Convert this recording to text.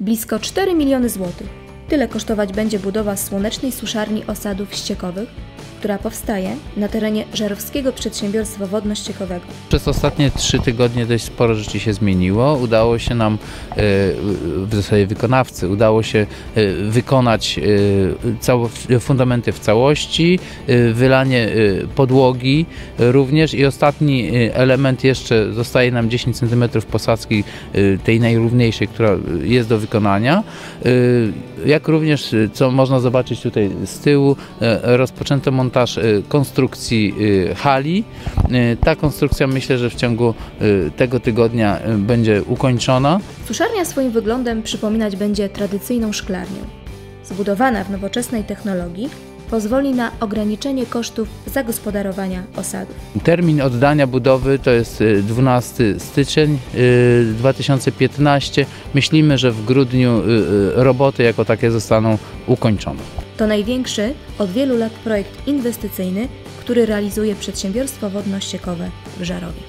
blisko 4 miliony złotych. Tyle kosztować będzie budowa słonecznej suszarni osadów ściekowych, która powstaje na terenie Żarowskiego Przedsiębiorstwa Wodno-Ściekowego. Przez ostatnie trzy tygodnie dość sporo rzeczy się zmieniło. Udało się nam, e, w zasadzie wykonawcy, udało się e, wykonać e, fundamenty w całości, wylanie podłogi również i ostatni element jeszcze zostaje nam 10 cm posadzki tej najrówniejszej, która jest do wykonania. Jak również, co można zobaczyć tutaj z tyłu, rozpoczęto montaż e, konstrukcji e, hali. E, Ta konstrukcja myślę, że w ciągu tego tygodnia będzie ukończona. Suszarnia swoim wyglądem przypominać będzie tradycyjną szklarnię. Zbudowana w nowoczesnej technologii pozwoli na ograniczenie kosztów zagospodarowania osadów. Termin oddania budowy to jest e, 12 styczeń e, 2015. Myślimy, że w grudniu roboty jako takie zostaną ukończone. To największy od wielu lat projekt inwestycyjny, który realizuje przedsiębiorstwo wodno-ściekowe w Żarowie.